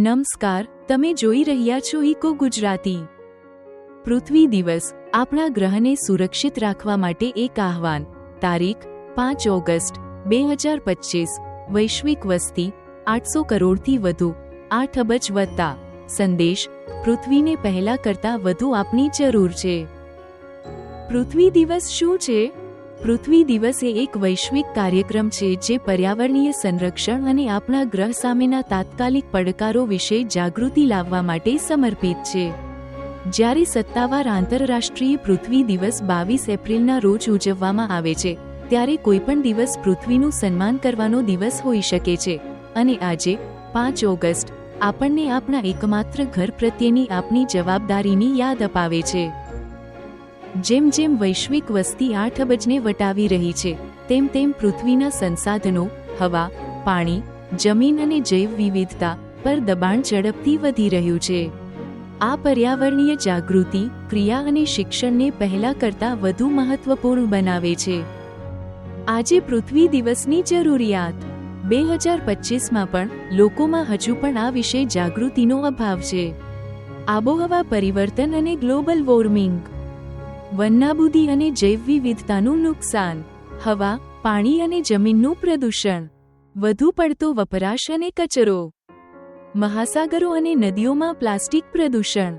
નમસ્કાર, તમે જોઈ રહ્યા છો ઇકો ગુજરાતી. પૃથ્વી દિવસ, આપણા ગ્રહને સુરક્ષિત રાખવા માટે એક આહવાન. તારીખ, પાંચ ઓગસ્ટ, બે હજાર પચીસ. વૈશ્વિક વસ્તી, આઠસો કરોડથી વધુ. આઠ અબજ વધતા. સંદેશ, પૃથ્વીને પહેલા કરતાં વધુ આપની જરૂર છે. પૃથ્વી દિવસ શું છે? પૃથ્વી દિવસ એ એક વૈશ્વિક કાર્યક્રમ છે જે પર્યાવરણીય સંરક્ષણ અને આપણા ગ્રહ સામેના તાત્કાલિક પડકારો વિશે જાગૃતિ લાવવા માટે સમર્પિત છે. જ્યારે સત્તાવાર આંતરરાષ્ટ્રીય પૃથ્વી દિવસ બાવીસ એપ્રિલના રોજ ઉજવવામાં આવે છે, ત્યારે કોઈપણ દિવસ પૃથ્વીનું સન્માન કરવાનો દિવસ હોઈ શકે છે. અને આજે, પાંચ ઓગસ્ટ, આપણને આપણા એકમાત્ર ઘર પ્રત્યેની આપની જવાબદારીની યાદ અપાવે છે. જેમ જેમ વૈશ્વિક વસ્તી આઠ અબજને વટાવી રહી છે, તેમ તેમ પૃથ્વીના સંસાધનો, હવા, પાણી, જમીન અને જૈવ વિવિધતા પર દબાણ ઝડપથી વધી રહ્યું છે. આ પર્યાવરણીય જાગૃતિ, ક્રિયા અને શિક્ષણને પહેલા કરતાં વધુ મહત્વપૂર્ણ બનાવે છે. આજે પૃથ્વી દિવસની જરૂરિયાત. બે હજાર પચીસમાં પણ લોકોમાં હજુ પણ આ વિશે જાગૃતિનો અભાવ છે. આબોહવા પરિવર્તન અને ગ્લોબલ વોર્મિંગ. વન્નાબુદ્ધિ અને જૈવ વિવિધતાનું નુકસાન, હવા, પાણી અને જમીનનું પ્રદૂષણ, વધુ પડતો વપરાશ અને કચરો, મહાસાગરો અને નદીઓમાં પ્લાસ્ટિક પ્રદૂષણ,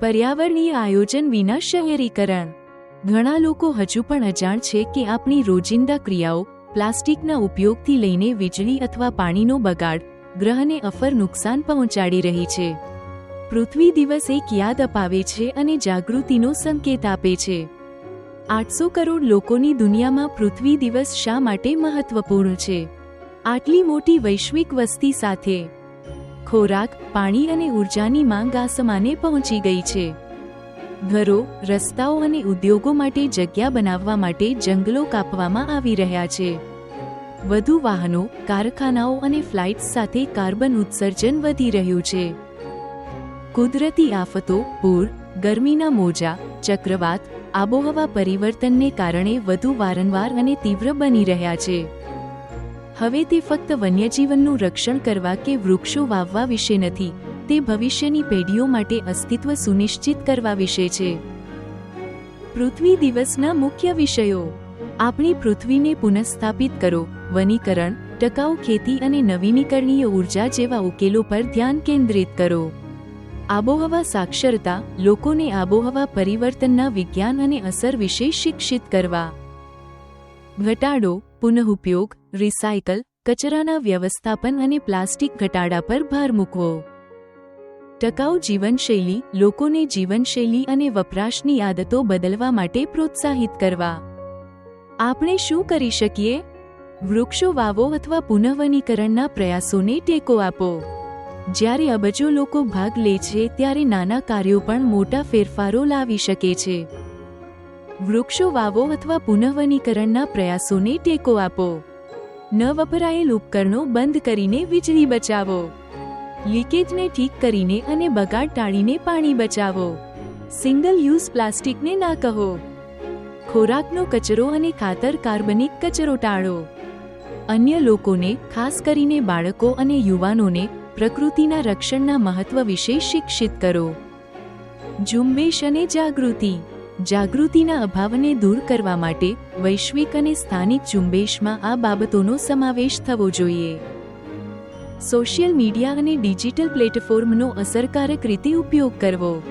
પર્યાવરણીય આયોજન વિના શહેરીકરણ. ઘણા લોકો હજુ પણ અજાણ છે કે આપણી રોજિંદા ક્રિયાઓ પ્લાસ્ટિકના ઉપયોગથી લઈને વીજળી અથવા પાણીનો બગાડ ગ્રહને અફર નુકસાન પહોંચાડી રહી છે. પૃથ્વી દિવસ એક યાદ અપાવે છે અને જાગૃતિનો સંકેત આપે છે. આઠસો કરોડ લોકોની દુનિયામાં પૃથ્વી દિવસ શા માટે મહત્વપૂર્ણ છે? આટલી મોટી વૈશ્વિક વસ્તી સાથે ખોરાક, પાણી અને ઉર્જાની માંગ આસમાને પહોંચી ગઈ છે. ઘરો, રસ્તાઓ અને ઉદ્યોગો માટે જગ્યા બનાવવા માટે જંગલો કાપવામાં આવી રહ્યા છે. વધુ વાહનો, કારખાનાઓ અને ફ્લાઇટ્સ સાથે કાર્બન ઉત્સર્જન વધી રહ્યું છે. કુદરતી આફતો, પૂર, ગરમીના મોજા, ચક્રવાત, આબોહવા પરિવર્તનને કારણે વધુ વારંવાર અને તીવ્ર બની રહ્યા છે. હવે તે ફક્ત વન્યજીવનનું રક્ષણ કરવા કે વૃક્ષો વાવવા વિશે નથી, તે ભવિષ્યની પેઢીઓ માટે અસ્તિત્વ સુનિશ્ચિત કરવા વિશે છે. પૃથ્વી દિવસના મુખ્ય વિષયો. આપણી પૃથ્વીને પુનઃસ્થાપિત કરો, વનીકરણ, ટકાઉ ખેતી અને નવીનીકરણીય ઊર્જા જેવા ઉકેલો પર ધ્યાન કેન્દ્રિત કરો. આબોહવા સાક્ષરતા લોકોને આબોહવા પરિવર્તનના વિજ્ઞાન અને અસર વિશે શિક્ષિત કરવા. ઘટાડો, પુનઃઉપયોગ, રિસાયકલ, કચરાના વ્યવસ્થાપન અને પ્લાસ્ટિક ઘટાડા પર ભાર મૂકવો. ટકાઉ જીવનશૈલી, લોકોને જીવનશૈલી અને વપરાશની આદતો બદલવા માટે પ્રોત્સાહિત કરવા. આપણે શું કરી શકીએ? વૃક્ષો વાવો અથવા પુનઃવનીકરણના પ્રયાસોને ટેકો આપો. જ્યારે અબજો લોકો ભાગ લે છે, ત્યારે નાના કાર્યો પણ મોટા ફેરફારો લાવી શકે છે. વૃક્ષો વાવો અથવા પુનઃવનીકરણના પ્રયાસોને ટેકો આપો. ન વપરાયેલ ઉપકરણો બંધ કરીને વીજળી બચાવો. લીકેજને ઠીક કરીને અને બગાડ ટાળીને પાણી બચાવો. સિંગલ યુઝ પ્લાસ્ટિકને ના કહો. ખોરાકનો કચરો અને ખાતર કાર્બનિક કચરો ટાળો. અન્ય લોકોને, ખાસ કરીને બાળકો અને યુવાનોને, પ્રકૃતિના રક્ષણના મહત્વ વિશે શિક્ષિત કરો. ઝુંબેશ અને જાગૃતિ. જાગૃતિના અભાવને દૂર કરવા માટે વૈશ્વિક અને સ્થાનિક ઝુંબેશમાં આ બાબતોનો સમાવેશ થવો જોઈએ. સોશિયલ મીડિયા અને ડિજિટલ પ્લેટફોર્મનો અસરકારક રીતે ઉપયોગ કરવો.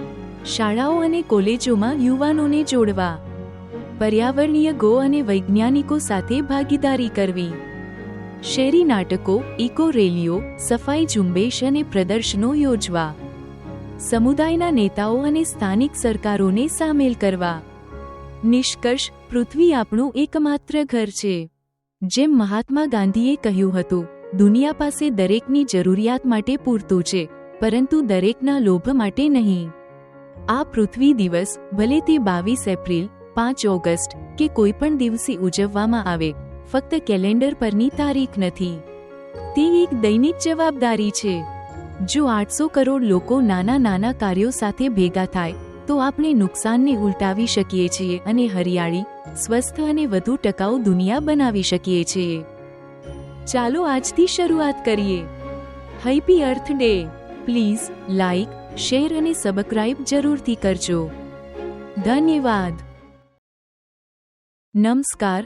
શાળાઓ અને કોલેજોમાં યુવાનોને જોડવા. પર્યાવરણીય ગો અને વૈજ્ઞાનિકો સાથે ભાગીદારી કરવી. શેરી નાટકો, ઇકો રેલીઓ, સફાઈ ઝુંબેશ અને પ્રદર્શનો યોજવા. સમુદાયના નેતાઓ અને સ્થાનિક સરકારોને સામેલ કરવા. નિષ્કર્ષ, પૃથ્વી આપણું એકમાત્ર ઘર છે. જેમ મહાત્મા ગાંધીએ કહ્યું હતું, દુનિયા પાસે દરેકની જરૂરિયાત માટે પૂરતું છે, પરંતુ દરેકના લોભ માટે નહીં. આ પૃથ્વી દિવસ, ભલે તે બાવીસ એપ્રિલ, પાંચ ઓગસ્ટ કે કોઈપણ દિવસે ઉજવવામાં આવે ફક્ત કેલેન્ડર પરની તારીખ નથી. તે એક દૈનિક જવાબદારી છે. જો આઠસો કરોડ લોકો નાના નાના કાર્યો સાથે ભેગા થાય, તો આપણે નુકસાનને ઉલટાવી શકીએ છીએ અને હરિયાળી, સ્વસ્થ અને વધુ ટકાઉ દુનિયા બનાવી શકીએ છીએ. ચાલો આજથી શરૂઆત કરીએ. Happy earth day please like share અને સબસ્ક્રાઇબ જરૂરથી કરજો. ધન્યવાદ. નમસ્કાર.